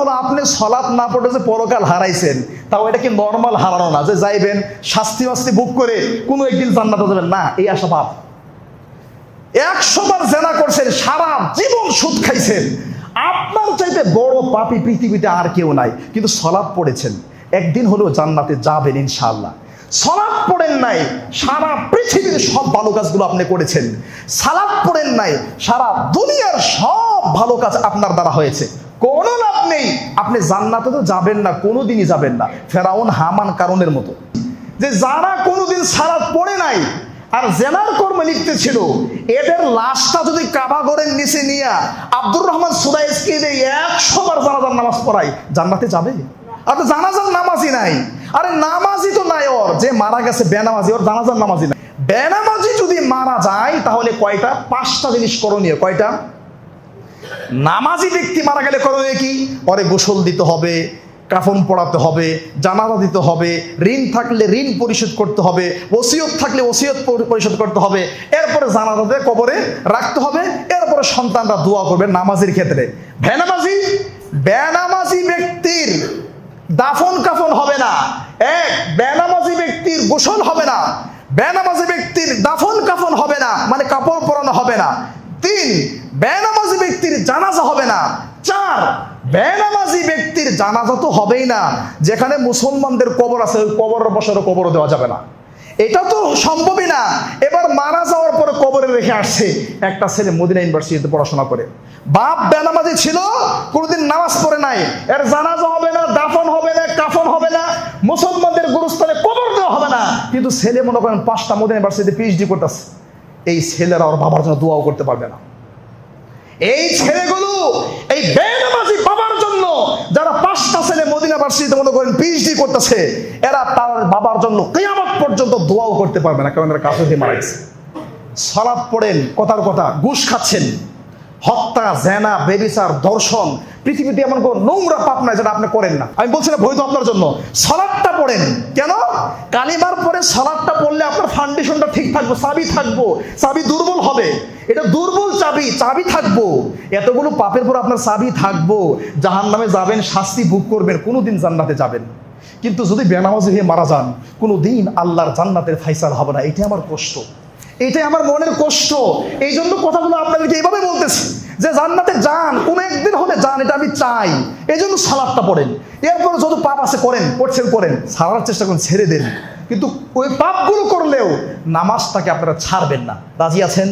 হলো আপনি সলাপ না পড়ে যে পরকাল হারাইছেন, তাও এটা কি নর্মাল হারানো না? যে যাইবেন, শাস্তি মাস্তি বুক করে কোনো একদিন জান্নাতে যাবেন? না, এই আশা পাপ। একশো বার জেনা করছেন, সারা জীবন সুদ খাইছেন। আপনার চাইতে বড় পাপি পৃথিবীতে আর কেউ নাই। কিন্তু সলাপ পড়েছেন। একদিন হলেও জান্নাতে যাবেন ইনশাআল্লাহ। সলাপ পড়েন নাই, সারা পৃথিবীর সব ভালো কাজগুলো আপনি করেছেন। সালাপ পড়েন নাই, সারা দুনিয়ার সব ভালো কাজ আপনার দ্বারা হয়েছে। নেই আপনি জান্নাতে তো যাবেন না কোনো দিনই যাবেন না। ফেরাউন হামান কারণের মতো। যে যারা কোনোদিন সালাদ পড়ে নাই, আর জেনার কর্মে লিখতে ছিল, এদের লাশটা যদি কাবা কাবাগরের নিচে নিয়ে আব্দুর রহমান সুরাইজকে একশো বার জানাজার নামাজ পড়াই জান্নাতে যাবে? আর তো জানাজার নামাজই নাই। আরে নামাজই তো নাই ওর। যে মারা গেছে বেনামাজি, ওর জানাজার নামাজই নাই। বেনামাজি যদি মারা যায়, তাহলে কয়টা? পাঁচটা জিনিস করণীয়। কয়টা? নামাজি ব্যক্তি মারা গেলে করণীয় কি? পরে গোসল দিতে হবে, কাফন পড়াতে হবে জানালা দিতে হবে, ঋণ থাকলে ঋণ পরিশোধ করতে হবে, ওসিয়ত থাকলে ওসিয়ত পরিশোধ করতে হবে, এরপরে জানাজাতে কবরে রাখতে হবে, এরপরে সন্তানরা দোয়া করবে নামাজির ক্ষেত্রে। বেনামাজি বেনামাজি ব্যক্তির দাফন কাফন হবে না। এক, বেনামাজি ব্যক্তির গোসল হবে না। বেনামাজি ব্যক্তির দাফন কাফন হবে না মানে কাপড় পরানো হবে না। তিন বেনামাজি ব্যক্তির জানাজা হবে না। চার, বেনামাজি ব্যক্তির জানাজা তো হবেই না, যেখানে মুসলমানদের কবর আছে, ওই কবরের বসারও কবরও দেওয়া যাবে না। এটা তো সম্ভবই না। এবার মারা যাওয়ার পরে কবরে রেখে আসছে একটা ছেলে মদিনা ইউনিভার্সিটিতে পড়াশোনা করে। বাপ বেনামাজি ছিল, কোনোদিন নামাজ পড়ে নাই। এর জানাজা হবে না, দাফন হবে না, কাফন হবে না, মুসলমানদের গুরুস্থানে কবর দেওয়া হবে না। কিন্তু ছেলে মনে করেন পাঁচটা মদিনা ইউনিভার্সিটিতে পিএইচডি করতেছে। এই ছেলেরা ওর বাবার জন্য দোয়াও করতে পারবে না। এই ছেলেগুলো এই বেনামাজি বাবার জন্য যারা পাঁচটা ছেলে মদিনা ভার্সিটিতে মনে করেন পিএইচডি করতেছে, এরা তার বাবার জন্য কিয়ামত পর্যন্ত দোয়াও করতে পারবে না, কারণ এরা কাছে মারা গেছে। সালাদ পড়েন, কথার কথা, ঘুষ খাচ্ছেন। হত্যা, জেনা, বেবিচার দর্শন পৃথিবীতে এমন কোনো নোংরা পাপ নাই যেটা আপনি করেন না। আমি বলছি না বৈধ আপনার জন্য। সলাদটা পড়েন। কেন? কালিমার পরে সলাদটা পড়লে আপনার ফাউন্ডেশনটা ঠিক থাকবে, চাবি থাকব। চাবি দুর্বল হবে। এটা দুর্বল চাবি চাবি থাকব। এতগুলো পাপের পর আপনার চাবি থাকব। জাহান নামে যাবেন, শাস্তি ভোগ করবেন, কোনোদিন জান্নাতে যাবেন। কিন্তু যদি বেনামাজি হয়ে মারা যান কোনো দিন আল্লাহর জান্নাতের ফাইসাল হবে না। এটাই আমার কষ্ট। এটাই আমার মনের কষ্ট। এই জন্য কথাগুলো আপনাদেরকে এইভাবে বলতেছি, যে জান্নাতে যান, কোনো একদিন হলে যান, এটা আমি চাই। এই জন্য সালাদটা পড়েন। এরপরে যত পাপ আছে করেন করছেন করেন, সারার চেষ্টা করেন, ছেড়ে দেন। কিন্তু ওই পাপগুলো করলেও নামাজটাকে আপনারা ছাড়বেন না। রাজি আছেন?